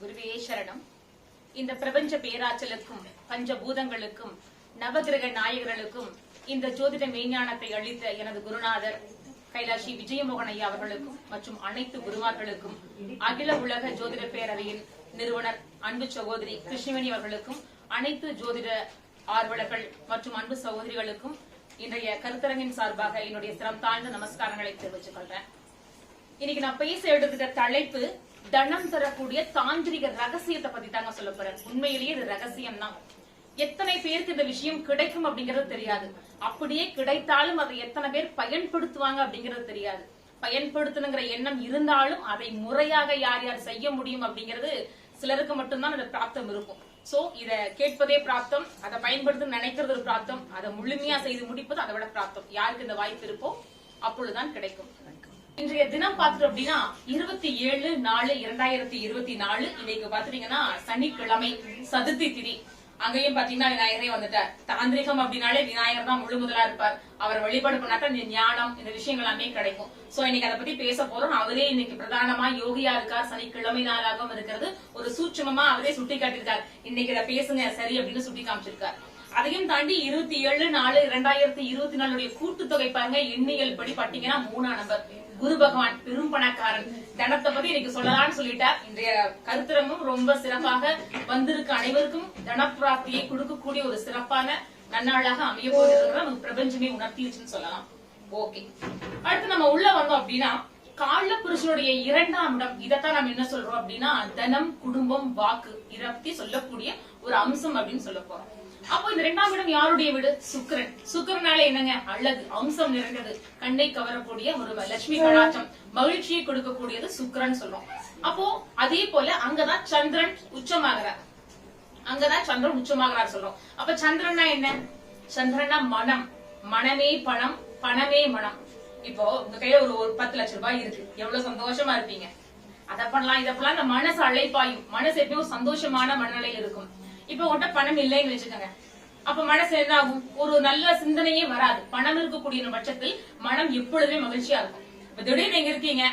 குருவே சரணம். இந்த பிரபஞ்ச பேராற்றலுக்கும் பஞ்சபூதங்களுக்கும் நவகிரக நாயகர்களுக்கும் இந்த ஜோதிட மெய்ஞானத்தை அளித்த எனது குருநாதர் கைலாஷி விஜயமோகன் ஐயா அவர்களுக்கும் மற்றும் அனைத்து குருமார்களுக்கும் அகில உலக ஜோதிட பேரவையின் நிறுவனர் அன்பு சகோதரி கிருஷ்ணவேணி அவர்களுக்கும் அனைத்து ஜோதிட ஆர்வலர்கள் மற்றும் அன்பு சகோதரிகளுக்கும் இன்றைய கருத்தரங்கின் சார்பாக என்னுடைய சிரம் தாழ்ந்த நமஸ்காரங்களை தெரிவித்துக் கொள்றேன். இன்னைக்கு நான் பேச எடுத்துக்கிற தலைப்பு தனம் தரக்கூடிய தாந்திரிக ரகசியத்தை பத்தி தாங்க சொல்ல போறேன். உண்மையிலேயே இது ரகசியம் தான் எத்தனை பேருக்கு இந்த விஷயம் கிடைக்கும் அப்படிங்கறது தெரியாது. அப்படியே கிடைத்தாலும் அதை எத்தனை பேர் பயன்படுத்துவாங்க அப்படிங்கறது தெரியாது. பயன்படுத்தணுங்கிற எண்ணம் இருந்தாலும் அதை முறையாக யார் யார் செய்ய முடியும் அப்படிங்கிறது சிலருக்கு மட்டும்தான் அந்த பிராப்தம் இருக்கும். சோ இத கேட்பதே பிராப்தம் அதை பயன்படுத்த நினைக்கிறது ஒரு பிராப்தம் அதை முழுமையா செய்து முடிப்பது அதை விட பிராப்தம். யாருக்கு இந்த வாய்ப்பு இருக்கோ அப்பொழுதுதான் கிடைக்கும். இன்றைய தினம் பார்த்துட்டோம் அப்படின்னா இருபத்தி ஏழு நாலு இரண்டாயிரத்தி இருபத்தி நாலு. இன்னைக்கு பாத்துட்டீங்கன்னா சனிக்கிழமை சதுர்த்தி திதி. அங்கேயும் பாத்தீங்கன்னா விநாயகரே வந்துட்டார். தாந்திரிகம் அப்படின்னாலே விநாயகர் தான் முழு முதலா இருப்பார். அவர் வழிபாடு பண்ணாக்கா இந்த ஞானம் இந்த விஷயங்கள் எல்லாமே கிடைக்கும். சோ இன்னைக்கு அதை பத்தி பேச போறோம். அவரே இன்னைக்கு பிரதானமா யோகியா இருக்கார். சனிக்கிழமை நாளாகவும் இருக்கிறது. ஒரு சூட்சமமா அவரே சுட்டி காட்டியிருக்கார் இன்னைக்கு இதை பேசுங்க சரி அப்படின்னு சுட்டி காமிச்சிருக்காரு அதையும் தாண்டி இருபத்தி ஏழு நாலு இரண்டாயிரத்தி இருபத்தி நாலுடைய கூட்டுத்தொகை பாருங்க. எண்ணியல் படி பாத்தீங்கன்னா மூணா நம்பர். குரு பகவான் பெரும் பணக்காரன் தனத்தை பத்தி இன்னைக்கு சொல்லலாம்னு சொல்லிட்டார். இன்றைய கருத்தரங்கும் ரொம்ப சிறப்பாக வந்திருக்க. அனைவருக்கும் தனப்பிராப்தியை கொடுக்கக்கூடிய ஒரு சிறப்பான நன்னாளாக அமைய போகிறது நமக்கு பிரபஞ்சமே உணர்த்திடுச்சுன்னு சொல்லலாம். ஓகே. அடுத்து நம்ம உள்ள வந்தோம் அப்படின்னா கால புருஷனுடைய இரண்டாம் இடம். இதைத்தான் நம்ம என்ன சொல்றோம் அப்படின்னா தனம் குடும்பம் வாக்கு. இதை பத்தி சொல்லக்கூடிய ஒரு அம்சம் அப்படின்னு சொல்ல போறோம். அப்போ இந்த இரண்டாம் இடம் யாருடைய வீடு? சுக்கிரன். சுக்கிரனால என்னங்க? அழகு அம்சம் நிறைந்தது. கண்ணை கவரக்கூடிய ஒரு லட்சுமி கடாட்சம். மகிழ்ச்சியை கொடுக்கக்கூடியது சுக்கரன் சொல்றோம். அப்போ அதே போல அங்கதான் சந்திரன் உச்சமாகிறார். அங்கதான் சந்திரன் உச்சமாகிறார் சொல்றோம். அப்ப சந்திரன்னா என்ன? சந்திரனா மனம். மனமே பணம் பணமே மனம். இப்போ உங்க கையில ஒரு ஒரு பத்து லட்சம் ரூபாய் இருக்கு. எவ்வளவு சந்தோஷமா இருப்பீங்க? அத பண்ணலாம் இதை பண்ணலாம். இந்த மனசு அழைப்பாயும் மனசு எப்பயும் ஒரு சந்தோஷமான மனநிலை இருக்கும். இப்ப உங்கள்கிட்ட பணம் இல்லைன்னு வச்சுக்கோங்க. அப்ப மனசு என்ன ஆகும் ஒரு நல்ல சிந்தனையே வராது. பணம் இருக்கக்கூடிய பட்சத்தில் மனம் எப்பொழுதுமே மகிழ்ச்சியா இருக்கும். இப்ப திடீர்னு நீங்க இருக்கீங்க.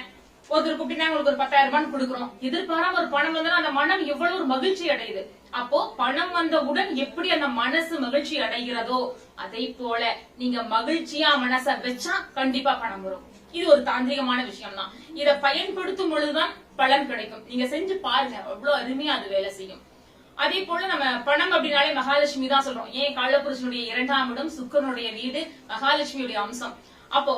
ஒருத்தர் கூப்பிட்டீங்கன்னா உங்களுக்கு ஒரு பத்தாயிரம் ரூபாய் கொடுக்குறோம். எதிர்பாராம ஒரு பணம் வந்தா அந்த மனம் எவ்வளவு ஒரு மகிழ்ச்சி அடையுது. அப்போ பணம் வந்தவுடன் எப்படி அந்த மனசு மகிழ்ச்சி அடைகிறதோ அதை போல நீங்க மகிழ்ச்சியா மனச வச்சா கண்டிப்பா பணம் வரும். இது ஒரு தாந்திரிகமான விஷயம் தான் இதை பயன்படுத்தும் பொழுதுதான் பலன் கிடைக்கும். நீங்க செஞ்சு பாருங்க. அவ்வளவு அருமையா அது வேலை செய்யும். அதே போல நம்ம பணம் அப்படின்னாலே மகாலட்சுமி தான் சொல்றோம். ஏன் காலபுருஷனுடைய இரண்டாம் இடம் சுக்கரனுடைய வீடு மகாலட்சுமியுடைய அம்சம். அப்போ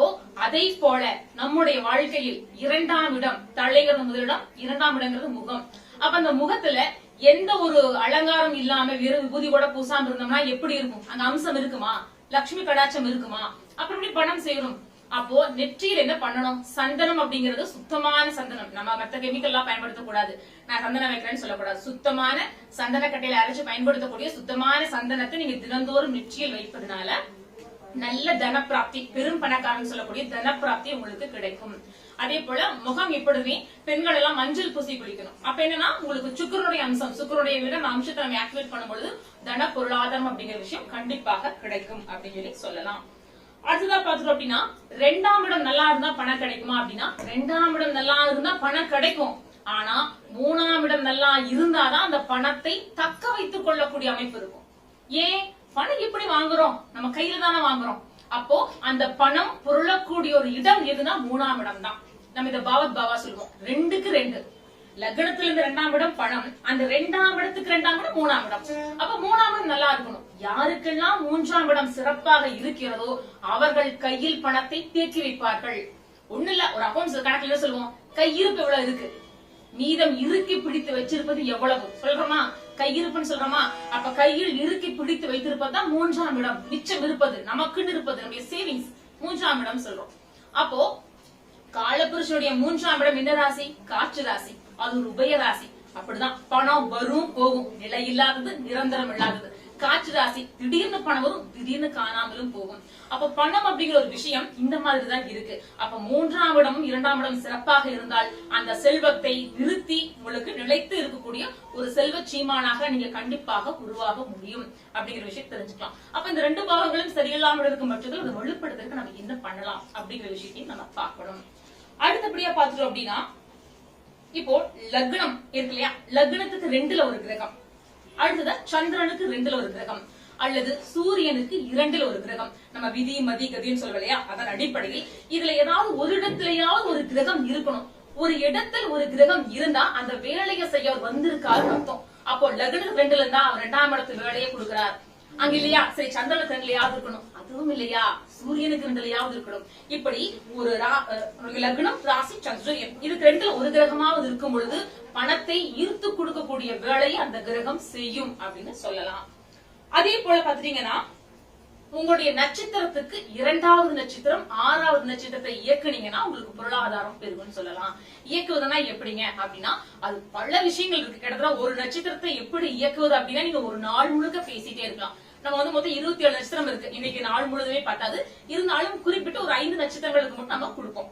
அதை போல நம்முடைய வாழ்க்கையில் இரண்டாம் இடம் தலைகிறது முதலிடம் இரண்டாம் இடங்கிறது முகம். அப்ப அந்த முகத்துல எந்த ஒரு அலங்காரம் இல்லாம வெறும் விபூதி கூட பூசாம இருந்தோம்னா எப்படி இருக்கும்? அந்த அம்சம் இருக்குமா? லட்சுமி கடாட்சம் இருக்குமா? அப்புறம் எப்படி பணம் செய்யணும் அப்போ நெற்றியில் என்ன பண்ணணும்? சந்தனம் அப்படிங்கிறது சுத்தமான சந்தனம். நம்ம மத்த கெமிக்கல் எல்லாம் பயன்படுத்தக்கூடாது. நான் சந்தனம் வைக்கிறேன்னு சொல்லக்கூடாது. சுத்தமான சந்தன கட்டையில அரைச்சு பயன்படுத்தக்கூடிய சுத்தமான சந்தனத்தை நீங்க தினந்தோறும் நெற்றியில் வைப்பதனால நல்ல தனப்பிராப்தி பெரும் பணக்காரன் சொல்லக்கூடிய தனப்பிராப்தி உங்களுக்கு கிடைக்கும். அதே போல முகம் எப்பொழுதுமே பெண்கள் எல்லாம் மஞ்சள் பூசி குளிக்கணும். அப்ப என்னன்னா உங்களுக்கு சுக்கரனுடைய அம்சம் சுக்கரனுடைய விட அம்சத்தை நம்ம ஆக்டிவேட் பண்ணும்பொழுது தன பொருளாதாரம் அப்படிங்கிற விஷயம் கண்டிப்பாக கிடைக்கும் அப்படின்னு சொல்லி சொல்லலாம். அடுத்ததா பாத்துட்டோம் அப்படின்னா ரெண்டாம் இடம் நல்லா இருந்தா பணம் கிடைக்குமா அப்படின்னா ரெண்டாம் இடம் நல்லா இருந்தா பணம் கிடைக்கும். ஆனா மூணாம் இடம் நல்லா இருந்தாதான் அந்த பணத்தை தக்க வைத்துக் கொள்ளக்கூடிய அமைப்பு இருக்கும். ஏன்? பணம் எப்படி வாங்குறோம்? நம்ம கையில தானே வாங்குறோம். அப்போ அந்த பணம் பொருளக்கூடிய ஒரு இடம் எதுனா மூணாம் இடம் தான் நம்ம இத பாவத் பாவா சொல்லுவோம். ரெண்டுக்கு ரெண்டு. லக்னத்துல இருந்து ரெண்டாம் இடம் பணம். அந்த ரெண்டாம் இடத்துக்கு ரெண்டாம் இடம் மூணாம் இடம். அப்ப மூணாம் இடம் நல்லா இருக்கணும். யாருக்கெல்லாம் மூன்றாம் இடம் சிறப்பாக இருக்கிறதோ அவர்கள் கையில் பணத்தை தேக்கி வைப்பார்கள். ஒண்ணு இல்ல ஒரு அக்கௌண்ட்ஸ் கணக்குல சொல்லுவோம்? கையிருப்பு எவ்வளவு இருக்கு? மீதம் இறுக்கி பிடித்து வச்சிருப்பது எவ்வளவு? சொல்றோமா? கையிருப்புன்னு சொல்றோமா? அப்ப கையில் இறுக்கி பிடித்து வைத்திருப்பதுதான் மூன்றாம் இடம். மிச்சம் இருப்பது நமக்குன்னு இருப்பது நம்முடைய சேவிங்ஸ் மூன்றாம் இடம் சொல்றோம். அப்போ காலபுருஷனுடைய மூன்றாம் இடம் என்ன ராசி? காற்று ராசி. அது ஒரு உபய ராசி அப்படிதான். பணம் வரும் போகும். நிலை இல்லாதது நிரந்தரம் இல்லாதது. காற்று ராசி. திடீர்னு பணம் வரும் திடீர்னு காணாமலும் போகும். அப்ப பணம் அப்படிங்கிற ஒரு விஷயம் இந்த மாதிரி தான் இருக்கு. அப்ப மூன்றாம் இடமும் இரண்டாம் இடம் சிறப்பாக இருந்தால் அந்த செல்வத்தை நிறுத்தி உங்களுக்கு நிலைத்து இருக்கக்கூடிய ஒரு செல்வ சீமானாக நீங்க கண்டிப்பாக உருவாக முடியும். அப்படிங்கிற விஷயம் தெரிஞ்சுக்கலாம். அப்ப இந்த ரெண்டு பாகங்களும் சரியில்லாமல் இருக்கும் பட்சத்தில் அதை வலுப்படுத்துறதுக்கு நம்ம என்ன பண்ணலாம்? அப்படிங்கிற விஷயத்தையும் நம்ம பார்க்கணும். அடுத்தபடியா பாத்துட்டோம் அப்படின்னா இப்போ லக்னம் இருக்கு இல்லையா? லக்னத்துக்கு ரெண்டுல ஒரு கிரகம். அடுத்ததா சந்திரனுக்கு ரெண்டுல ஒரு கிரகம். அல்லது சூரியனுக்கு இரண்டுல ஒரு கிரகம். நம்ம விதி மதி கதின்னு சொல்லுவோம் இல்லையா? அதன் அடிப்படையில் இதுல ஏதாவது ஒரு இடத்துலயாவது ஒரு கிரகம் இருக்கணும். ஒரு இடத்தில் ஒரு கிரகம் இருந்தா அந்த வேலையை செய்ய அவர் வந்திருக்காரு அர்த்தம். அப்போ லக்னத்துக்கு ரெண்டுல இருந்தா அவர் ரெண்டாம் இடத்து வேலையை கொடுக்கிறார். அங்க இல்லையா? சரி சந்திரனுக்கு ரெண்டுலயாவது இருக்கணும். அதுவும் இல்லையா? சூரியனுக்கு ரெண்டுலையாவது இருக்கணும். இப்படி ஒரு லக்னம் ராசி சந்திரன் இதுக்கு ரெண்டுல ஒரு கிரகமாவது இருக்கும் பொழுது பணத்தை ஈர்த்து கொடுக்கக்கூடிய வேலையை அந்த கிரகம் செய்யும் அப்படின்னு சொல்லலாம். அதே போல பாத்துட்டீங்கன்னா உங்களுடைய நட்சத்திரத்துக்கு இரண்டாவது நட்சத்திரம் ஆறாவது நட்சத்திரத்தை இயக்குனீங்கன்னா உங்களுக்கு பொருளாதாரம் பெருகும்னு சொல்லலாம். இயக்குவதுன்னா எப்படிங்க அப்படின்னா அது பல விஷயங்கள் இருக்கு. கிட்டத்தட்ட ஒரு நட்சத்திரத்தை எப்படி இயக்குவது அப்படின்னா நீங்க ஒரு நாள் முழுக்க பேசிட்டே இருக்கலாம். நம்ம வந்து மொத்தம் இருபத்தி ஏழு நட்சத்திரம் இருக்கு. இன்னைக்கு நாள் முழுதுமே பார்த்தாது இருந்தாலும் குறிப்பிட்டு ஒரு ஐந்து நட்சத்திரங்களுக்கு மட்டும் நம்ம கொடுப்போம்.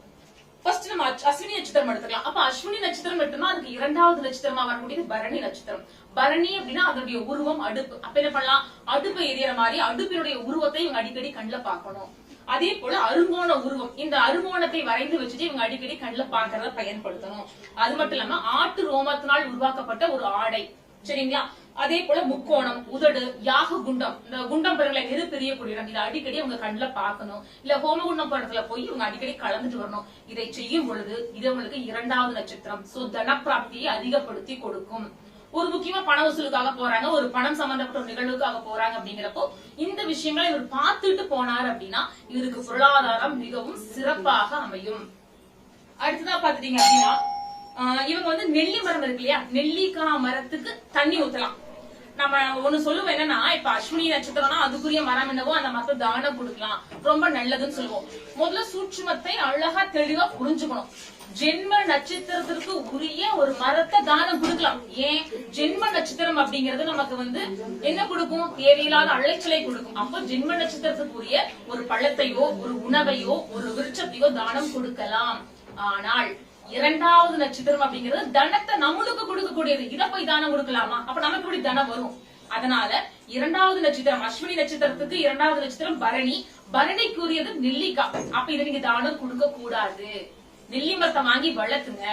ஃபர்ஸ்ட் நம்ம அஸ்வினி நட்சத்திரம் எடுத்துக்கலாம். அப்ப அஸ்வினி நட்சத்திரம் எடுத்தோம்னா அதுக்கு இரண்டாவது நட்சத்திரமா வரக்கூடியது பரணி நட்சத்திரம். பரணி அப்படின்னா அதனுடைய உருவம் அடுப்பு. அப்ப என்ன பண்ணலாம்? அடுப்பு எரியற மாதிரி அடுப்பினுடைய உருவத்தை இவங்க அடிக்கடி கண்ணுல பார்க்கணும். அதே போல அருங்கோண உருவம். இந்த அருங்கோணத்தை வரைந்து வச்சுட்டு இவங்க அடிக்கடி கண்ணுல பாக்குறத பயன்படுத்தணும். அது மட்டும் இல்லாம ஆட்டு ரோமத்தினால் உருவாக்கப்பட்ட ஒரு ஆடை. சரிங்களா? அதே போல முக்கோணம் உதடு யாக குண்டம். இந்த குண்டம் பெருங்களை எது எரியக்கூடிய இடம் இதை அடிக்கடி அவங்க கண்ணுல பார்க்கணும். இல்ல ஹோமகுண்டம் படத்துல போய் இவங்க அடிக்கடி கலந்துட்டு வரணும். இதை செய்யும் பொழுது இது உங்களுக்கு இரண்டாவது நட்சத்திரம். சோ தனப்பிராப்தியை அதிகப்படுத்தி கொடுக்கும். ஒரு முக்கியமா பண வசூலுக்காக போறாங்க. ஒரு பணம் சம்பந்தப்பட்ட ஒரு நிகழ்வுக்காக போறாங்க அப்படிங்கிறப்போ இந்த விஷயங்களை இவர் பார்த்துட்டு போனார் அப்படின்னா இவருக்கு பொருளாதாரம் மிகவும் சிறப்பாக அமையும். அடுத்ததா பாத்துட்டீங்க அப்படின்னா ஆஹ் இவங்க வந்து நெல்லி மரம் இருக்கு இல்லையா? நெல்லிக்காய் மரத்துக்கு தண்ணி ஊத்தலாம். நம்ம ஒண்ணு சொல்லுவோம் என்னன்னா இப்ப அஸ்வினி நட்சத்திரம்னா அதுக்குரிய மரம் என்னவோ அந்த மரத்தை தானம் கொடுக்கலாம். ரொம்ப நல்லதுன்னு சொல்லுவோம். முதல்ல சூட்சுமத்தை அழகா தெளிவா புரிஞ்சுக்கணும். ஜென்ம நட்சத்திரத்திற்கு உரிய ஒரு மரத்தை தானம் கொடுக்கலாம். ஏன்? ஜென்ம நட்சத்திரம் அப்படிங்கிறது நமக்கு வந்து என்ன கொடுக்கும்? தேவையில்லாத அலைச்சலை கொடுக்கும். அப்போ ஜென்ம நட்சத்திரத்துக்கு உரிய ஒரு பழத்தையோ ஒரு உணவையோ ஒரு விருட்சத்தையோ தானம் கொடுக்கலாம். ஆனால் இரண்டாவது நட்சத்திரம் அப்படிங்கிறது தனத்தை நம்மளுக்கு கொடுக்கக்கூடியது. இதை போய் தானம் கொடுக்கலாமா? அப்ப நமக்கு இப்படி தனம் வரும். அதனால இரண்டாவது நட்சத்திரம் அஸ்வினி நட்சத்திரத்துக்கு இரண்டாவது நட்சத்திரம் பரணி. பரணிக்குரியது நெல்லிக்காய். அப்ப இதை நீங்க தானம் கொடுக்க கூடாது. நெல்லி மரத்தை வாங்கி வளர்த்துங்க.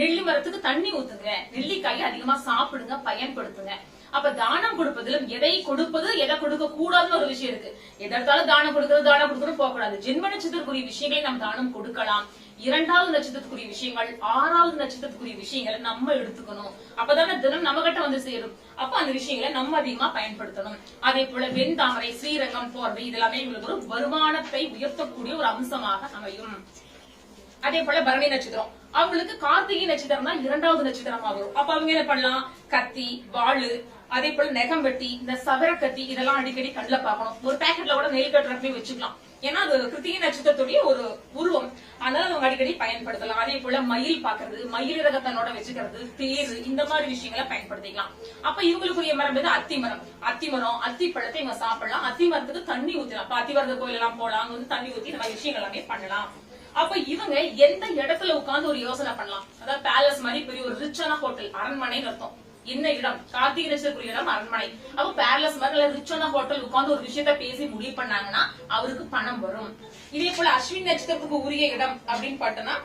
நெல்லி மரத்துக்கு தண்ணி ஊத்துங்க. நெல்லிக்காயை அதிகமா சாப்பிடுங்க பயன்படுத்துங்க. அப்ப தானம் கொடுப்பதிலும் எதை கொடுப்பது எதை கொடுக்க கூடாதுன்னு ஒரு விஷயம் இருக்கு. எதற்காலும் தானம் கொடுக்கறது தானம் கொடுக்கறது போக கூடாது ஜென்ம நட்சத்திரக்குரிய விஷயங்களை நம்ம தானம் கொடுக்கலாம். இரண்டாவது நட்சத்திரத்துக்குரிய விஷயங்கள் ஆறாவது நட்சத்திரத்துக்குரிய விஷயங்களை நம்ம எடுத்துக்கணும். அப்பதானே தினம் நம்ம கிட்ட வந்து சேரும். அப்ப அந்த விஷயங்களை நம்ம அதிகமா பயன்படுத்தணும். அதே போல வெண்தாமரை ஸ்ரீரங்கம் போர்வை இதெல்லாமே உங்களுக்கு ஒரு வருமானத்தை உயர்த்தக்கூடிய ஒரு அம்சமாக அமையும். அதே போல பரணி நட்சத்திரம். அவங்களுக்கு கார்த்திகை நட்சத்திரம் தான் இரண்டாவது நட்சத்திரமா வரும். அப்ப அவங்க என்ன பண்ணலாம்? கத்தி வாளு அதே போல நெகம் வெட்டி இந்த சவர கத்தி இதெல்லாம் அடிக்கடி கண்ணுல பார்க்கணும். ஒரு பேக்கெட்ல கூட நெல் கட்டுறப்பையும் வச்சுக்கலாம். ஏன்னா அது கிருத்திகை நட்சத்திரத்துடைய ஒரு உருவம். அதனால அவங்க அடிக்கடி பயன்படுத்தலாம். அதே போல மயில் பாக்குறது மயில் ரகத்தனோட வச்சுக்கிறது தேர் இந்த மாதிரி விஷயங்களை பயன்படுத்திக்கலாம். அப்ப இவங்களுக்குரிய மரம் வந்து அத்தி மரம். அத்தி மரம் அத்தி பழத்தை இவங்க சாப்பிடலாம். அத்தி மரத்துக்கு தண்ணி ஊத்தலாம். அப்ப அத்திவரத கோயில் எல்லாம் போலாம். அங்க வந்து தண்ணி ஊத்தி இந்த மாதிரி விஷயங்கள் எல்லாமே பண்ணலாம். அப்ப இவங்க எந்த இடத்துல உட்கார்ந்து ஒரு யோசனை பண்ணலாம்? அதாவது பேலஸ் மாதிரி பெரிய ஒரு ரிச்சான ஹோட்டல் அரண்மனைன்னு அர்த்தம். என்ன இடம் கார்த்திகை இடம் அரண்மனை. அப்ப பேர்லஸ் மாதிரி ரிச்சான ஹோட்டல் உட்கார்ந்து ஒரு விஷயத்த பேசி முடிவு பண்ணாங்கன்னா அவருக்கு பணம் வரும். இதே போல அஸ்வின் நட்சத்திரத்துக்கு உரிய இடம் அப்படின்னு பார்த்தோம்னா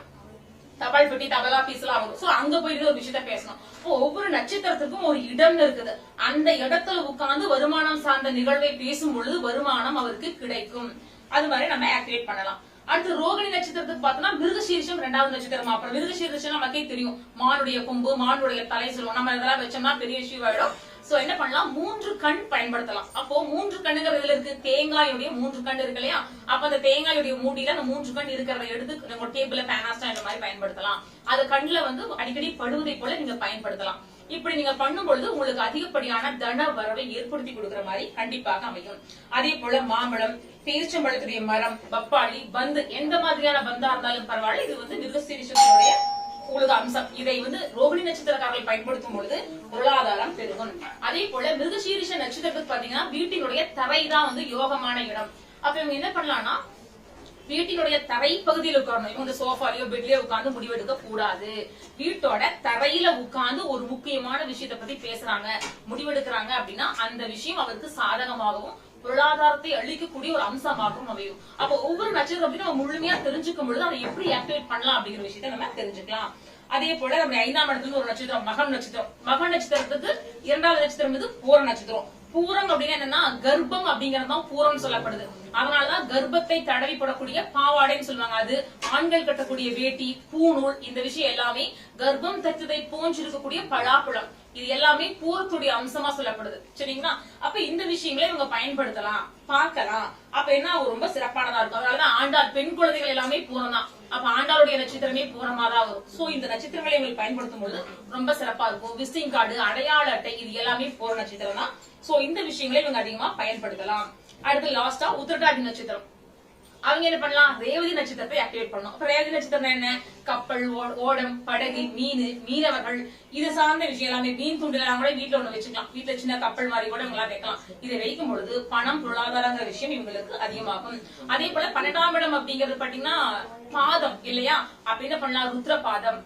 தபால் பெட்டி தபால் ஆபீஸ் எல்லாம் வரும். சோ அங்க போயிட்டு ஒரு விஷயத்த பேசணும். இப்போ ஒவ்வொரு நட்சத்திரத்துக்கும் ஒரு இடம் இருக்குது. அந்த இடத்துல உட்கார்ந்து வருமானம் சார்ந்த நிகழ்வை பேசும் பொழுது வருமானம் அவருக்கு கிடைக்கும். அது மாதிரி நம்ம ஆக்டிவேட் பண்ணலாம். அடுத்து ரோகிணி நட்சத்திரத்துக்கு பார்த்தோம்னா மிருகசீரிஷம் ரெண்டாவது நட்சத்திரம்? அப்புறம் மிருகசீரிஷம் நமக்கே தெரியும். மானுடைய கொம்பு மானுடைய தலை சொல்லுவோம். நம்ம இதெல்லாம் வச்சோம்னா பெரிய இஷ்யூ ஆயிடும். சோ என்ன பண்ணலாம்? மூன்று கண் பயன்படுத்தலாம். அப்போ மூன்று கண்ணுங்கிறது இதுல இருக்கு தேங்காயுடைய மூன்று கண் இருக்கு இல்லையா? அப்ப அந்த தேங்காயுடைய மூடியில அந்த மூன்று கண் இருக்கிறத எடுத்து நம்ம டேபிள்ல பேனாஸ்டா இந்த மாதிரி பயன்படுத்தலாம். அது கண்ணுல வந்து அடிக்கடி படுவதை போல நீங்க பயன்படுத்தலாம். இப்படி நீங்க பண்ணும் பொழுது உங்களுக்கு அதிகப்படியான தன வரவை ஏற்படுத்தி கொடுக்கிற மாதிரி கண்டிப்பாக அமையும். அதே போல மாம்பழம் பேரிச்சம்பழத்துடைய மரம் பப்பாளி பந்து எந்த மாதிரியான பந்தா இருந்தாலும் பரவாயில்ல. இது வந்து மிருகசீரிஷனுடைய உங்களுக்கு அம்சம் இதை வந்து ரோகிணி நட்சத்திரக்காரர்கள் பயன்படுத்தும் பொழுது பொருளாதாரம் பெருகும். அதே போல மிருகசீரிஷ நட்சத்திரத்துக்கு பாத்தீங்கன்னா வீட்டினுடைய தரை தான் வந்து யோகமான இடம். அப்ப இவங்க என்ன பண்ணலாம்னா வீட்டினுடைய தரை பகுதியில் உட்காரணும். இவங்க சோஃபாலயோ பெட்லயோ உட்கார்ந்து முடிவெடுக்க கூடாது. வீட்டோட தரையில உட்கார்ந்து ஒரு முக்கியமான விஷயத்தை பத்தி பேசுறாங்க முடிவெடுக்கிறாங்க அப்படின்னா அந்த விஷயம் அவருக்கு சாதகமாகவும் பொருளாதாரத்தை அழிக்கக்கூடிய ஒரு அம்சமாகவும் அமையும். அப்ப ஒவ்வொரு நட்சத்திரம் நம்ம முழுமையா தெரிஞ்சுக்கும் பொழுது அதை எப்படி ஆக்டிவேட் பண்ணலாம் அப்படிங்கிற விஷயத்தை நம்ம தெரிஞ்சுக்கலாம். அதே போல நம்ம ஐந்தாம் இடத்துல ஒரு நட்சத்திரம் மகம் நட்சத்திரம். மகன் நட்சத்திரத்துக்கு இரண்டாவது நட்சத்திரம் இது பூர நட்சத்திரம். பூரம் அப்படின்னா என்னன்னா கர்ப்பம் அப்படிங்கறது தான் பூரம் சொல்லப்படுது. அதனாலதான் கர்ப்பத்தை தடவி போடக்கூடிய பாவாடைன்னு சொல்லுவாங்க. அது ஆண்கள் கட்டக்கூடிய வேட்டி பூநூல் இந்த விஷயம் எல்லாமே கர்ப்பம் தச்சதை போன்று இருக்கக்கூடிய பலாப்பழம். இது எல்லாமே பூரத்துடைய அம்சமா சொல்லப்படுது. சரிங்களா? அப்ப இந்த விஷயங்களை இவங்க பயன்படுத்தலாம் பார்க்கலாம். அப்ப என்ன ரொம்ப சிறப்பானதா இருக்கும். அதனாலதான் ஆண்டாள் பெண் குழந்தைகள் எல்லாமே பூரம் தான். அப்ப ஆண்டாளுடைய நட்சத்திரமே பூரமா தான் வரும். சோ இந்த நட்சத்திரங்களை இவங்க பயன்படுத்தும் பொழுது ரொம்ப சிறப்பா இருக்கும். விசிங் கார்டு அடையாள அட்டை இது எல்லாமே பூர நட்சத்திரம் தான். சோ இந்த விஷயங்களை இவங்க அதிகமா பயன்படுத்தலாம். அடுத்து லாஸ்டா உத்திரட்டாதி நட்சத்திரம். அவங்க என்ன பண்ணலாம்? ரேவதி நட்சத்திரத்தை ஆக்டிவேட் பண்ணலாம் அப்ப ரேவதி நட்சத்திரம் என்ன? கப்பல் ஓ- ஓடம் படகு மீன் மீனவர்கள். இது சார்ந்த விஷயம் எல்லாமே மீன் தூண்டில் எல்லாம் கூட வீட்டுல ஒண்ணு வச்சுக்கலாம். வீட்டுல சின்ன கப்பல் மாதிரி கூட எல்லாம் வைக்கலாம். இதை வைக்கும் பொழுது பணம் பொருளாதாரங்கிற விஷயம் இவங்களுக்கு அதிகமாகும். அதே போல பன்னெண்டாம் இடம் அப்படிங்கிறது பாத்தீங்கன்னா பாதம் இல்லையா? அப்ப என்ன பண்ணலாம்? ருத்ர பாதம்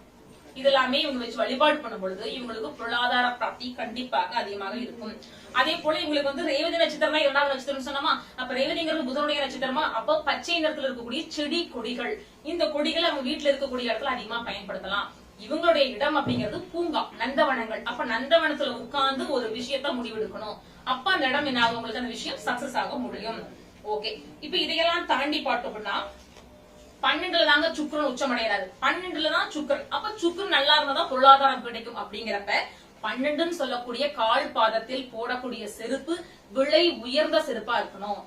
இதெல்லாமே இவங்க வச்சு வழிபாடு பண்ணும் பொழுது இவங்களுக்கு பொருளாதார பிராப்தி கண்டிப்பாக அதிகமாக இருக்கும். அதே போல இவங்களுக்கு வந்து ரேவதி நட்சத்திரமா இரண்டாவது நட்சத்திரம் சொன்னோமா? அப்ப ரேவதிங்கிறது புதனுடைய நட்சத்திரமா? அப்போ பச்சை நிறத்துல இருக்கக்கூடிய செடி கொடிகள். இந்த கொடிகள் அவங்க வீட்டுல இருக்கக்கூடிய இடத்துல அதிகமா பயன்படுத்தலாம். இவங்களுடைய இடம் அப்படிங்கிறது பூங்கா நந்தவனங்கள். அப்ப நந்தவனத்துல உட்கார்ந்து ஒரு விஷயத்த முடிவெடுக்கணும். அப்ப அந்த இடம் என்ன ஆகும்? உங்களுக்கு அந்த விஷயம் சக்சஸ் ஆக முடியும். ஓகே இப்ப இதையெல்லாம் தாண்டி பார்த்தோம்னா பன்னெண்டுல தாங்க சுக்கரன் உச்சமடைகிறாரு. பன்னெண்டுல தான் சுக்கரன். அப்ப சுக்கரன் நல்லா இருந்தாதான் பொருளாதாரம் கிடைக்கும் அப்படிங்கிறப்ப பன்னெண்டுன்னு சொல்லக்கூடிய கால் பாதத்தில் போடக்கூடிய செருப்பு விலை உயர்ந்த செருப்பா இருக்கணும்.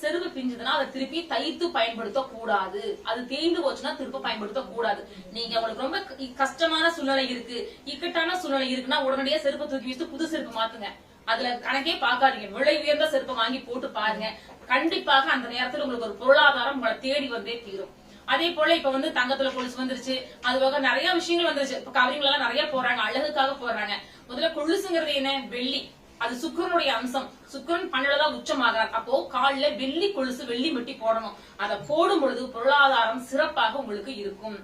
செருப்பு பிஞ்சுதுன்னா அதை திருப்பி தைத்து பயன்படுத்த கூடாது அது தேய்ந்து போச்சுன்னா திருப்ப பயன்படுத்த கூடாது நீங்க உங்களுக்கு ரொம்ப கஷ்டமான சூழ்நிலை இருக்கு. இக்கட்டான சூழ்நிலை இருக்குன்னா உடனடியா செருப்பை தூக்கி வச்சுட்டு புது செருப்பு மாத்துங்க. அதுல கணக்கே பாக்காதீங்க விலை உயர்ந்த செருப்பை வாங்கி போட்டு பாருங்க. கண்டிப்பாக அந்த நேரத்துல உங்களுக்கு ஒரு பொருளாதாரம் உங்களை தேடி வந்தே தீரும். அதே போல இப்ப வந்து தங்கத்துல கொலுசு வந்துருச்சு. அது போக நிறைய விஷயங்கள் வந்துருச்சு. இப்ப கவரிங்ல எல்லாம் நிறைய போறாங்க அழகுக்காக போடுறாங்க. முதல்ல கொலுசுங்கிறது என்ன? வெள்ளி. அது சுக்கிரனுடைய அம்சம். சுக்கிரன் பன்னெண்டுதான் உச்சமாகிறார். அப்போ கால்ல வெள்ளி கொலுசு வெள்ளி மெட்டி போடணும். அதை போடும் பொழுது பொருளாதாரம் சிறப்பாக உங்களுக்கு இருக்கும்.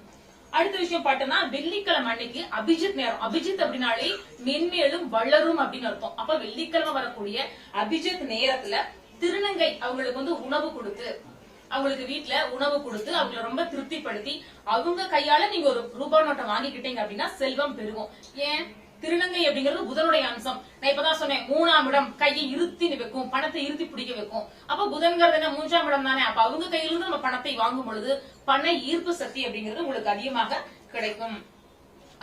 அடுத்த விஷயம் பார்த்தோம்னா வெள்ளிக்கிழமை அன்னைக்கு அபிஜித் நேரம். அபிஜித் அப்படின்னாலே மென்மேலும் வளரும் அப்படின்னு அர்த்தம். அப்ப வெள்ளிக்கிழமை வரக்கூடிய அபிஜித் நேரத்துல திருநங்கை அவங்களுக்கு வந்து உணவு கொடுத்து அவங்களுக்கு வீட்டுல உணவு கொடுத்து அவங்களை ரொம்ப திருப்திப்படுத்தி அவங்க கையால நீங்க ஒரு ரூபாய் நோட்டை வாங்கிக்கிட்டீங்க அப்படின்னா செல்வம் பெருகும். ஏன்? திருநங்கை அப்படிங்கிறது புதனுடைய அம்சம். நான் இப்பதான் சொன்னேன் மூணாம் இடம் கையை இருத்தி வைக்கும் பணத்தை இருத்தி பிடிக்க வைக்கும். அப்ப புதன்கிறது என்ன? மூன்றாம் இடம் தானே. அப்ப அவங்க கையிலிருந்து நம்ம பணத்தை வாங்கும் பொழுது பண ஈர்ப்பு சக்தி அப்படிங்கிறது உங்களுக்கு அதிகமாக கிடைக்கும்.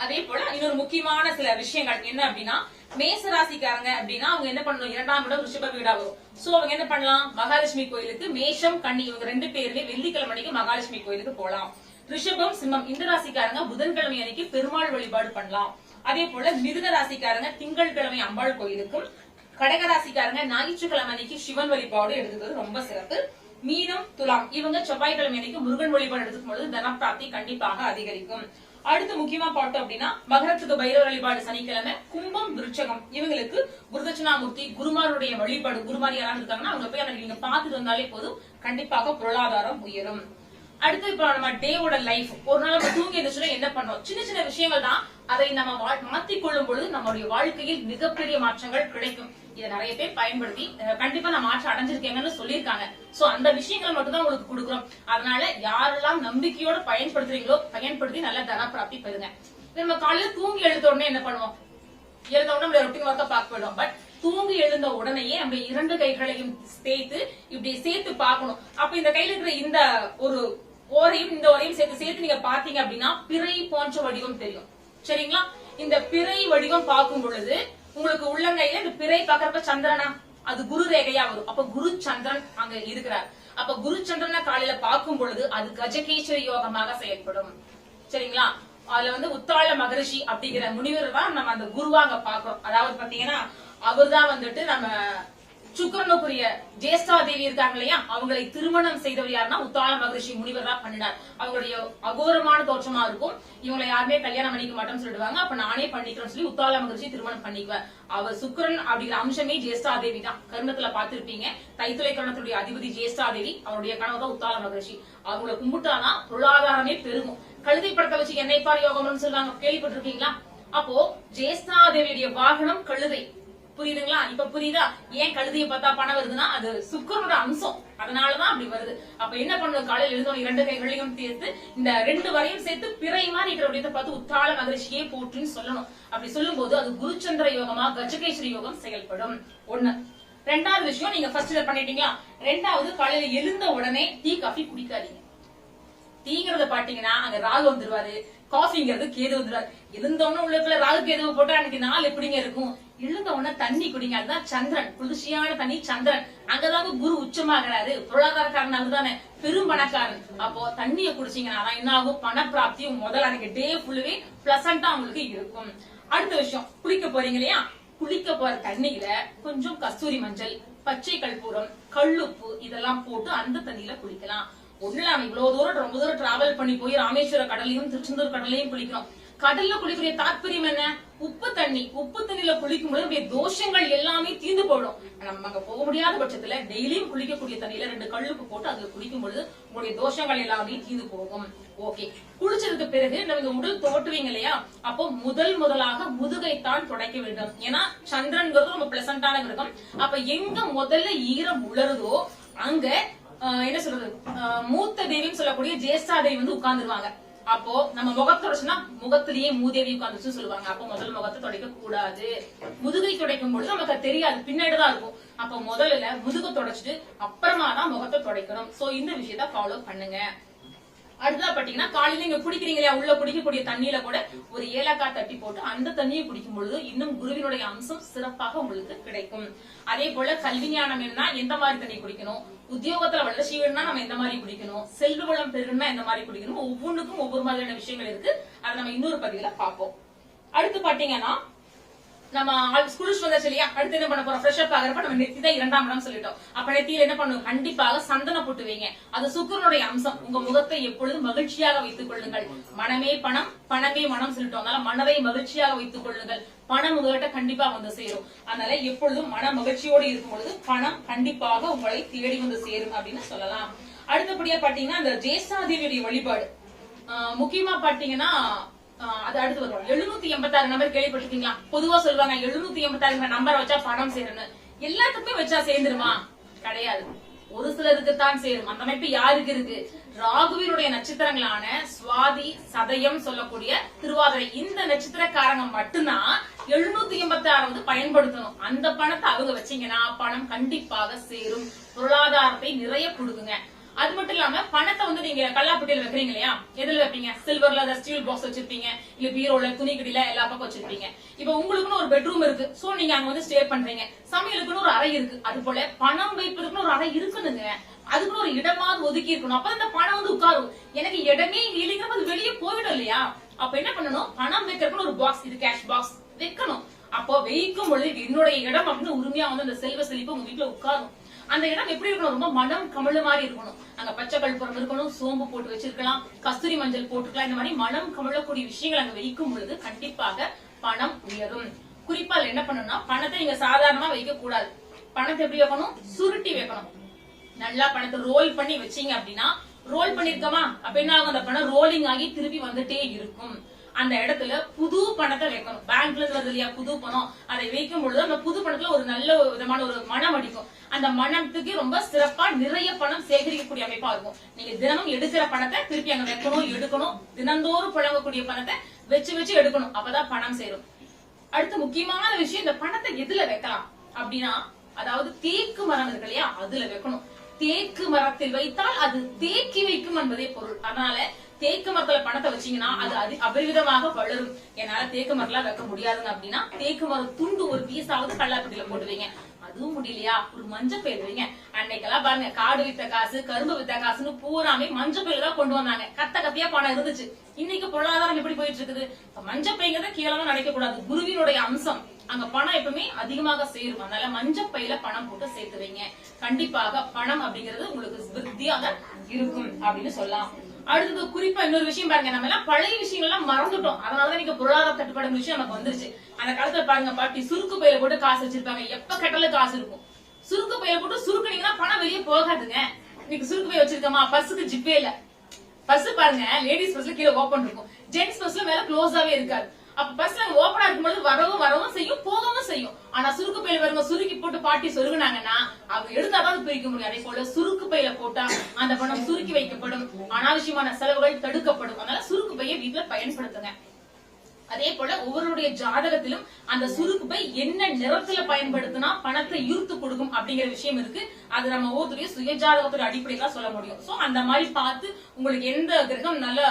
அதே போல இன்னொரு முக்கியமான சில விஷயங்கள் என்ன அப்படின்னா மேச ராசிக்காரங்க அப்படின்னா அவங்க என்ன பண்ணணும்? இரண்டாம் இடம் ரிஷப வீடா வரும். சோ அவங்க என்ன பண்ணலாம்? மகாலட்சுமி கோயிலுக்கு மேஷம் கண்ணி இவங்க ரெண்டு பேருமே வெள்ளிக்கிழமை மகாலட்சுமி கோயிலுக்கு போலாம் ரிஷபம் சிம்மம் இந்த ராசிக்காரங்க புதன்கிழமை அன்னைக்கு பெருமாள் வழிபாடு பண்ணலாம். அதே போல மிருக ராசிக்காரங்க திங்கட்கிழமை அம்பாள் கோயிலுக்கும் கடகராசிக்காரங்க ஞாயிற்றுக்கிழமை அன்னைக்கு சிவன் வழிபாடு எடுத்துக்கிறது ரொம்ப சிறப்பு. மீனம் துலாம் இவங்க செவ்வாய்க்கிழமை அன்னைக்கு முருகன் வழிபாடு எடுத்துக்கும் பொழுது தனப்பிராப்தி கண்டிப்பாக அதிகரிக்கும். அடுத்து முக்கியமா பார்த்தோம் அப்படின்னா மகரத்துக்கு பைரவ வழிபாடு சனிக்கிழமை கும்பம் விருட்சகம் இவங்களுக்கு குருதட்சிணாமூர்த்தி குருமாருடைய வழிபாடு குருமாரி யாராவது இருக்காங்கன்னா அவங்க போய் நீங்க பார்த்துட்டு வந்தாலே போதும். கண்டிப்பாக பொருளாதாரம் உயரும். அடுத்து இப்போ நம்ம டேவோட லைஃப் ஒரு நாள் நம்ம தூங்கி எழுந்துச்சுன்னா என்ன பண்ணோம்? சின்ன சின்ன விஷயங்கள் தான். அதை நம்ம மாத்திக் கொள்ளும் பொழுது நம்மளுடைய வாழ்க்கையில் மிகப்பெரிய மாற்றங்கள் கிடைக்கும். இதை நிறைய பேர் பயன்படுத்தி கண்டிப்பா நான் மாற்றம் அடைஞ்சிருக்கேங்கன்னு சொல்லியிருக்காங்க. சோ அந்த விஷயங்கள் மட்டும் தான் உங்களுக்கு கொடுக்குறோம். அதனால யாரெல்லாம் நம்பிக்கையோட பயன்படுத்துறீங்களோ பயன்படுத்தி நல்ல தனப்பிராப்தி பெறுங்க. நம்ம காலையில தூங்கி எழுந்த உடனே என்ன பண்ணுவோம்? எழுத உடனே நம்ம ரொட்டீன் ஒர்க்கை பார்க்க போயிடும் பட் தூங்கி எழுந்த உடனேயே நம்ம இரண்டு கைகளையும் சேர்த்து இப்படி சேர்த்து பார்க்கணும். அப்ப இந்த கையில இருக்கிற இந்த ஒரு ஓரையும் இந்த ஓரையும் சேர்த்து சேர்த்து நீங்க பாத்தீங்க அப்படின்னா பிறை போன்ற வடிவம் தெரியும். சரிங்களா? இந்த பிறை வடிவம் பார்க்கும் பொழுது உங்களுக்கு உள்ளங்கையில இந்த பிறை பாக்குறப்ப சந்திரனா அது குரு ரேகையா வரும். அப்ப குரு சந்திரன் அங்க இருக்கிறார். அப்ப குரு சந்திரனை காலையில பார்க்கும் பொழுது அது கஜகேஸ்வரி யோகமாக செயல்படும். சரிங்களா? அதுல வந்து உத்தாள மகரிஷி அப்படிங்கிற முனிவர் தான் நம்ம அந்த குருவா அங்க பாக்குறோம் அதாவது பாத்தீங்கன்னா அவர்தான் வந்துட்டு நம்ம சுக்கரனுக்குரிய ஜேஷ்டா தேவி இருக்காங்க இல்லையா? அவங்களை திருமணம் செய்தவர் யாருன்னா உத்தாள மகரிஷி முனிவர் தான் பண்ணினார். அவங்களுடைய அகோரமான தோற்றமா இருக்கும். இவங்களை யாருமே கல்யாணம் பண்ணிக்க மாட்டோம்னு சொல்லிடுவாங்க. அப்ப நானே பண்ணிக்கிறேன்னு சொல்லி உத்தாள மகரிஷி திருமணம் பண்ணிக்குவேன். அவர் சுக்கரன் அப்படிங்கிற அம்சமே ஜேஷ்டா தேவி தான். கர்ணத்துல பார்த்திருப்பீங்க. தைத்துறை கர்ணத்துடைய அதிபதி ஜேஷ்டா தேவி அவருடைய கனவு தான் உத்தாள மகரிஷி. அவங்களை கும்பிட்டாதான் பொருளாதாரமே பெருகும். கழுதை படத்தை வச்சு என்னை பார் யோகம்னு சொல்லுவாங்க கேள்விப்பட்டிருக்கீங்களா? அப்போ ஜேஷ்டா தேவியுடைய வாகனம் கழுதை. புரியுதுங்களா? இப்ப புரியுதா? ஏன் கழுதியை பார்த்தா பணம் வருதுன்னா அது சுக்கரோட அம்சம். அதனாலதான் அப்படி வருது. அப்ப என்ன பண்ணுவோம் காலையில் எழுதணும் இரண்டு கைகளையும் சேர்த்து இந்த ரெண்டு வரையும் சேர்த்து பிறை மாதிரி இருக்கிற விடயத்தை பார்த்து உத்தாள மகிழ்ச்சியே போற்றுன்னு சொல்லணும். அப்படி சொல்லும்போது அது குருச்சந்திர யோகமா கஜகேஸ்வரி யோகம் செயல்படும். ஒண்ணு. ரெண்டாவது விஷயம் நீங்க ஃபர்ஸ்ட் இதை பண்ணிட்டீங்களா? ரெண்டாவது காலையில எழுந்த உடனே டீ காஃபி குடிக்காதீங்க. டீங்கிறத பாத்தீங்கன்னா அங்க ராகு வந்துருவாரு. காஃபிங்கிறது கேது வந்துருவாரு. எழுந்தவன உள்ளுக்குள்ள ராகு கேதுவை போட்டா அன்னைக்கு நாள் எப்படிங்க இருக்கும்? எழுந்த உடனே தண்ணி குடிங்க. அதுதான் சந்திரன். குளிர்ச்சியான தண்ணி சந்திரன். அங்கதாங்க குரு உச்சமாகிறாரு. பொருளாதாரக்காரன் அதுதானே பெரும் பணக்காரன். அப்போ தண்ணிய குடிச்சீங்கன்னா தான் என்ன ஆகும் பண பிராப்தியும் முதல்ல அன்னைக்கு டே ஃபுல்லுவே பிளசண்டா உங்களுக்கு இருக்கும். அடுத்த விஷயம் குளிக்க போறீங்க இல்லையா? குளிக்க போற தண்ணியில கொஞ்சம் கஸ்தூரி மஞ்சள் பச்சை கற்பூரம் கல்லுப்பு இதெல்லாம் போட்டு அந்த தண்ணியில குளிக்கலாம். ஒண்ணு இவ்வளவு தூரம் ரொம்ப தூரம் டிராவல் பண்ணி போய் ராமேஸ்வர கடலையும் திருச்செந்தூர் கடலையும் குளிக்கிறோம். கடல்ல குளிக்கிற தாத்பரியம் என்ன? உப்பு தண்ணி. உப்பு தண்ணியில குளிக்கும் போது நம்முடைய தோஷங்கள் எல்லாமே தீர்ந்து போயிடும். நம்ம அங்க போக முடியாத பட்சத்துல டெய்லியும் குளிக்கக்கூடிய தண்ணியில ரெண்டு கல்லுக்கு போட்டு அதுல குளிக்கும் பொழுது உங்களுடைய தோஷங்கள் எல்லாமே தீர்ந்து போகும். ஓகே குளிச்சதுக்கு பிறகு நம்ம உடல் தோட்டுவீங்க இல்லையா? அப்போ முதல் முதலாக முதுகைத்தான் துடைக்க வேண்டும். ஏன்னா சந்திரன்கிறது ரொம்ப பிளசண்டான கிரகம். அப்ப எங்க முதல்ல ஈரம் உலருதோ அங்க என்ன சொல்றது? ஆஹ், மூத்த தேவின்னு சொல்லக்கூடிய ஜேஷ்டா தேவி வந்து உட்கார்ந்துருவாங்க. அப்போ நம்ம முகத்தை தொடச்சுன்னா முகத்திலேயே மூதேவி உட்காந்துச்சு சொல்லுவாங்க. அப்போ முதல் முகத்தை துடைக்க கூடாது. முதுகை துடைக்கும் பொழுது நமக்கு தெரியாது. பின்னாடிதான் இருக்கும். அப்போ முதல்ல முதுகை தொடச்சிட்டு அப்புறமா தான் முகத்தை துடைக்கணும். சோ இந்த விஷயத்த ஃபாலோ பண்ணுங்க. அடுத்ததா பாத்தீங்கன்னா காலையில நீங்க குடிக்கிறீங்க இல்லையா உள்ள குடிக்கக்கூடிய தண்ணியில கூட ஒரு ஏலக்காய் தட்டி போட்டு அந்த தண்ணியை குடிக்கும் பொழுது இன்னும் குருவினுடைய அம்சம் சிறப்பாக உங்களுக்கு கிடைக்கும். அதே போல கல்வி ஞானம் என்ன? எந்த மாதிரி தண்ணி குடிக்கணும்? உத்தியோகத்துல வளர்ச்சி வேணும்னா நம்ம எந்த மாதிரி குடிக்கணும்? செல்வ வளம் பெருகணும்னா எந்த மாதிரி குடிக்கணும்? ஒவ்வொன்றுக்கும் ஒவ்வொரு மாதிரியான விஷயங்கள் இருக்கு. அதை நம்ம இன்னொரு பதிவுல பார்ப்போம். அடுத்து பாத்தீங்கன்னா நம்ம ஸ்கூல் வந்தாச்சு இல்லையா அடுத்து என்ன பண்ண போறோம்? ஃப்ரெஷ் அப் ஆகிறப்ப நம்ம நெத்தி தான் இரண்டாம் இடம் சொல்லிட்டோம். அப்ப நெத்தியில என்ன பண்ணுவோம் கண்டிப்பாக சந்தனம் போட்டு வைங்க அது சுக்கரனுடைய அம்சம். உங்க முகத்தை எப்பொழுதும் மகிழ்ச்சியாக வைத்துக் கொள்ளுங்கள். மனமே பணம் பணமே மனம் சொல்லிட்டோம். அதனால மனதை மகிழ்ச்சியாக வைத்துக் கொள்ளுங்கள். பணம் உங்ககிட்ட கண்டிப்பா வந்து சேரும். அதனால எப்பொழுதும் மன மகிழ்ச்சியோடு இருக்கும் பொழுது பணம் கண்டிப்பாக உங்களை தேடி வந்து சேரும் அப்படின்னு சொல்லலாம். அடுத்தபடியா பாத்தீங்கன்னா அந்த ஜேசாதேவியுடைய வழிபாடு. ஆஹ் முக்கியமா பாத்தீங்கன்னா அது அடுத்து வரும். எழுநூத்தி எண்பத்தாறு நம்பர் கேள்விப்பட்டிருக்கீங்களா? பொதுவா சொல்லுவாங்க எழுநூத்தி எண்பத்தாறு நம்பரை வச்சா பணம் சேரும்னு. எல்லாத்துக்குமே வச்சா சேர்ந்துருமா? கிடையாது. ஒரு சிலருக்கு தான் சேரும். அந்த அமைப்பு யாருக்கு இருக்கு? ராகுவினுடைய நட்சத்திரங்களான சுவாதி சதயம் சொல்லக்கூடிய திருவாதிரை. இந்த நட்சத்திரக்காரங்க மட்டும்தான் எழுநூத்தி எண்பத்தி ஆறு வந்து பயன்படுத்தணும். அந்த பணத்தை அவங்க வச்சீங்கன்னா பணம் கண்டிப்பாக சேரும். பொருளாதாரத்தை நிறைய கொடுக்குங்க. அது மட்டும் இல்லாம பணத்தை வந்து நீங்க கல்லாப்பட்டியில வைக்கிறீங்க இல்லையா? எதுல வைப்பீங்க? சில்வர்ல அதை ஸ்டீல் பாக்ஸ் வச்சிருப்பீங்க. இல்ல பீரோல துணி கடியில எல்லா பக்கம் வச்சிருப்பீங்க. இப்ப உங்களுக்குன்னு ஒரு பெட்ரூம் இருக்கு. சோ நீங்க அங்க வந்து ஸ்டே பண்றீங்க. சமையலுக்குன்னு ஒரு அறை இருக்கு. அது போல பணம் வைப்பதற்குன்னு ஒரு அறை இருக்கணுங்க. அதுக்குன்னு ஒரு இடமாவது ஒதுக்கி இருக்கணும். அப்பதான் இந்த பணம் வந்து உட்காரும். எனக்கு இடமே இல்லைங்கிறப்ப அது வெளியே போயிடும் இல்லையா? அப்ப என்ன பண்ணணும்? பணம் வைக்கிறதுக்குன்னு ஒரு பாக்ஸ் இது கேஷ் பாக்ஸ் வைக்கணும். அப்போ வைக்கும் பொழுது என்னுடைய இடம் அப்படின்னு உரிமையா வந்து அந்த செல்வ செழிப்பு உங்க வீட்டுல உட்காரும். அந்த இடம் எப்படி இருக்கணும்? ரொம்ப மனம் கமழ மாதிரி இருக்கணும். அங்க பச்சை கற்பூரம் இருக்கணும் சோம்பு போட்டு வச்சிருக்கலாம் கஸ்தூரி மஞ்சள் போட்டுக்கலாம். இந்த மாதிரி மனம் கமழக்கூடிய விஷயங்கள் அங்க வைக்கும் பொழுது கண்டிப்பாக பணம் உயரும். குறிப்பா அதுல என்ன பண்ணணும்னா பணத்தை நீங்க சாதாரணமா வைக்க கூடாது. பணத்தை எப்படி வைக்கணும்? சுருட்டி வைக்கணும். நல்லா பணத்தை ரோல் பண்ணி வச்சீங்க அப்படின்னா ரோல் பண்ணிருக்கோமா? அப்ப என்ன ஆகும்? அந்த பணம் ரோலிங் ஆகி திருப்பி வந்துட்டே இருக்கும். அந்த இடத்துல புது பணத்தை வைக்கணும். பேங்க்ல இருந்து வருது இல்லையா புது பணம் அதை வைக்கும் பொழுது அந்த புது பணத்துல ஒரு நல்ல ஒரு விதமான ஒரு மனம் அடிக்கும். அந்த மனத்துக்கு ரொம்ப சிறப்பா நிறைய பணம் சேகரிக்கக்கூடிய அமைப்பா இருக்கும். நீங்க தினமும் எடுக்கிற பணத்தை திருப்பி அங்க வைக்கணும் எடுக்கணும். தினந்தோறும் புழங்கக்கூடிய பணத்தை வச்சு வச்சு எடுக்கணும். அப்பதான் பணம் சேரும். அடுத்த முக்கியமான விஷயம் இந்த பணத்தை எதுல வைக்கலாம்? அப்படின்னா அதாவது தேக்கு மரம் இருக்கு இல்லையா அதுல வைக்கணும். தேக்கு மரத்தில் வைத்தால் அது தேக்கி வைக்கும் என்பதே பொருள். அதனால தேக்கு மரத்துல பணத்தை வச்சீங்கன்னா அது அதி அபரிவிதமாக வளரும். என்னால தேக்கு மரம்லாம் வைக்க முடியாதுங்க அப்படின்னா தேக்கு மரம் துண்டு ஒரு பீஸாவது கல்லாப்பட்டியில போடுவீங்க. அதுவும் முடியலையா? ஒரு மஞ்சள் பயிர் வைங்க. அன்னைக்கெல்லாம் பாருங்க காடு வித்த காசு கரும்பு வித்த காசுன்னு பூராமே மஞ்சள் பயிர் தான் கொண்டு வந்தாங்க. கத்த கத்தியா பணம் இருந்துச்சு. இன்னைக்கு பொருளாதாரம் எப்படி போயிட்டு இருக்குது? இப்ப மஞ்சள் பைங்கிறத கீழே நினைக்க கூடாது குருவினுடைய அம்சம். அங்க பணம் எப்பவுமே அதிகமாக சேரும். அதனால மஞ்சள் பையில பணம் போட்டு சேர்த்து வைங்க. கண்டிப்பாக பணம் அப்படிங்கிறது உங்களுக்கு விருத்தியாக இருக்கும் அப்படின்னு சொல்லலாம். அடுத்தது குறிப்பா இன்னொரு விஷயம் பாருங்க நம்ம எல்லாம் பழைய விஷயங்கள் எல்லாம் மறந்துட்டோம். அதனாலதான் நீங்க பொருளாதார தட்டுப்பாடு விஷயம் நமக்கு வந்துருச்சு. அந்த காலத்துல பாருங்க பாட்டி சுருக்கு பையில போட்டு காசு வச்சிருப்பாங்க. எப்ப கட்டல காசு இருக்கும்? சுருக்கு பையில போட்டு சுருக்குனீங்கன்னா பணம் வெளியே போகாதுங்க. இன்னைக்கு சுருக்கு பை வச்சிருக்கோமா? பஸ்ஸுக்கு ஜிப்பே இல்ல. பர்ஸ் பாருங்க லேடிஸ் பஸ்ல கீழே ஓபன் இருக்கும். ஜென்ட்ஸ் பஸ்ல மேல க்ளோஸாவே இருக்காது. அப்ப பர்ஸ் ஓபனா இருக்கும்போது வரவும் வரவும் செய்யும் போகவும் செய்யும். ஆனா சுருக்கு பையில வருங்க சுருக்கி போட்டு பாட்டி சொருகுனாங்கன்னா அவங்க எடுத்தாதான் பிரிக்க முடியும். அதே போல சுருக்கு பையில போட்டா அந்த பணம் சுருக்கி வைக்கப்படும். அனாவசியமான செலவுகள் தடுக்கப்படும். அதனால சுருக்கு பையை வீட்டுல பயன்படுத்துங்க. அதே போல ஒவ்வொருடைய ஜாதகத்திலும் அந்த சுருக்கு பை என்ன நிறத்துல பயன்படுத்தினா பணத்தை ஈர்த்து கொடுக்கும் அப்படிங்கிற விஷயம் இருக்கு. அது நம்ம ஒவ்வொருத்தருடைய சுய ஜாதகத்துடைய அடிப்படையில சொல்ல முடியும். சோ அந்த மாதிரி பார்த்து உங்களுக்கு எந்த கிரகம் நல்ல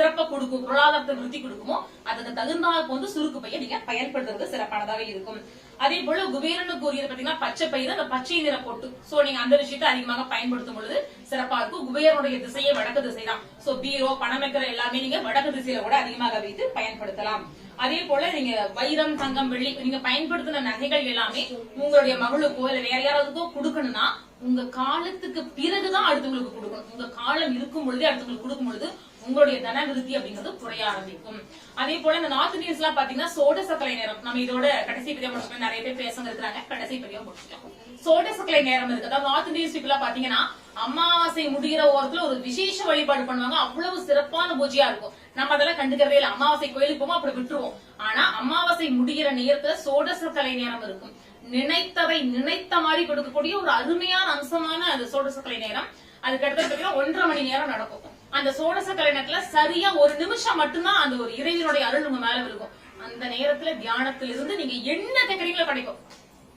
சிறப்பை கொடுக்கும் பொருளாதாரத்தை விருத்தி கொடுக்குமோ அதுக்கு தகுந்தால் வந்து சுருக்கு பையை நீங்க பயன்படுத்துறது சிறப்பானதாக இருக்கும். அதே போல குபேரனுக்கு கூறியது பாத்தீங்கன்னா பச்சை பயிர் அந்த பச்சை நிற பொட்டு. சோ நீங்க அந்த விஷயத்தை அதிகமாக பயன்படுத்தும் பொழுது சிறப்பா இருக்கும். குபேரனுடைய திசையே வடக்கு திசை தான் சோ பீரோ பணம் எல்லாமே நீங்க வடக்கு திசையில கூட அதிகமாக வைத்து பயன்படுத்தலாம். அதே போல நீங்க வைரம் தங்கம் வெள்ளி நீங்க பயன்படுத்தின நகைகள் எல்லாமே உங்களுடைய மகளுக்கோ இல்ல வேற யாராவதுக்கோ கொடுக்கணும்னா உங்க காலத்துக்கு பிறகுதான் அடுத்தவங்களுக்கு கொடுக்கணும். உங்க காலம் இருக்கும் பொழுதே அடுத்தவங்களுக்கு கொடுக்கும் பொழுது உங்களுடைய தன விருத்தி அப்படிங்கிறது குறைய ஆரம்பிக்கும். அதே போல இந்த நார்த் இந்தியன்ஸ் எல்லாம் பாத்தீங்கன்னா சோட சக்கலை நேரம் நம்ம இதோட கடைசி பதிவு முடிச்சுக்கலாம். நிறைய பேர் பேசுங்க இருக்கிறாங்க கடைசி பதிவு முடிச்சுக்கலாம். சோட சக்கலை நேரம் இருக்கு. அதாவது நார்த் இந்தியன்ஸ் people பாத்தீங்கன்னா அமாவாசை முடிகிற ஓரத்துல ஒரு விசேஷ வழிபாடு பண்ணுவாங்க. அவ்வளவு சிறப்பான பூஜையா இருக்கும். நம்ம அதெல்லாம் கண்டுக்கிறதே இல்லை. அமாவாசை கோயிலுக்கு போவோம் அப்படி விட்டுருவோம். ஆனா அமாவாசை முடிகிற நேரத்துல சோடச கலை நேரம் இருக்கும். நினைத்தவை நினைத்த மாதிரி கொடுக்கக்கூடிய ஒரு அருமையான அம்சமான அந்த சோடச கலை நேரம். அதுக்கு அடுத்து ஒன்றரை மணி நேரம் நடக்கும். அந்த சோடச கல்யாணத்துல சரியா ஒரு நிமிஷம் மட்டும்தான் அந்த ஒரு இறைவனுடைய அருள் உங்க மேல இருக்கும் அந்த நேரத்துல தியானத்துல இருந்து நீங்க என்ன கேக்குறீங்களோ கிடைக்கும்.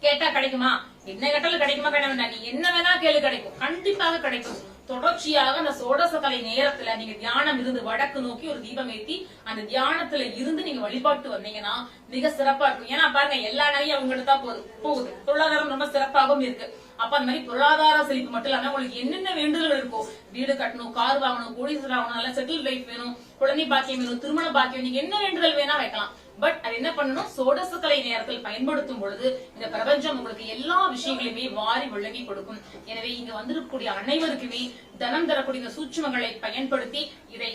கேட்டா கிடைக்குமா? என்ன கேட்டாலும் கிடைக்குமா கிடைக்க வேண்டாம் நீ என்ன வேணா கேள்வி கிடைக்கும். கண்டிப்பாக கிடைக்கும். தொடர்ச்சியாக அந்த சோடச கலை நேரத்துல நீங்க தியானம் இருந்து வடக்கு நோக்கி ஒரு தீபம் ஏத்தி அந்த தியானத்துல இருந்து நீங்க வழிபாட்டு வந்தீங்கன்னா மிக சிறப்பா இருக்கும். ஏன்னா பாருங்க எல்லா நிலையும் அவங்ககிட்ட தான் போகுது போகுது. பொருளாதாரம் ரொம்ப சிறப்பாகவும் இருக்கு. அப்ப அந்த மாதிரி பொருளாதார செழிப்பு மட்டும் இல்லாம உங்களுக்கு என்னென்ன வேண்டுதல்கள் இருக்கோ வீடு கட்டணும் கார் வாங்கணும் கோடீஸ்வரர் ஆகணும் நல்ல செட்டில் லைஃப் வேணும் குழந்தை பாக்கியம் வேணும் திருமண பாக்கியம் நீங்க என்ன வேண்டுதல் வேணா வைக்கலாம். பட் அது என்ன பண்ணணும்? சோடசுக்கலை நேரத்தில் பயன்படுத்தும் பொழுது இந்த பிரபஞ்சம் உங்களுக்கு எல்லா விஷயங்களையுமே வாரி விளங்கி கொடுக்கும். எனவே இங்க வந்திருக்கக்கூடிய அனைவருக்குமே தனம் தரக்கூடிய இந்த சூட்சமங்களை பயன்படுத்தி இதை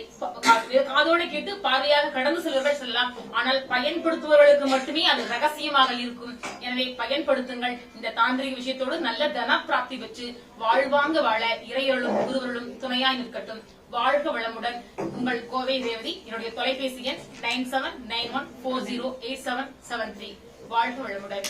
காதோட கேட்டு பார்வையாக கடந்து செல்வர்கள் செல்லலாம். ஆனால் பயன்படுத்துபவர்களுக்கு மட்டுமே அது ரகசியமாக இருக்கும். எனவே பயன்படுத்துங்கள். இந்த தாந்திரிக விஷயத்தோடு நல்ல தன பிராப்தி பெற்று வாழ்வாங்க வாழ இறையர்களும் குருவர்களும் துணையாய் நிற்கட்டும். வாழ்க வளமுடன். உங்கள் கோவை ரேவதி என்னுடைய தொலைபேசி எண் nine seven nine one four zero eight seven seven three வாழ்க வளமுடன்.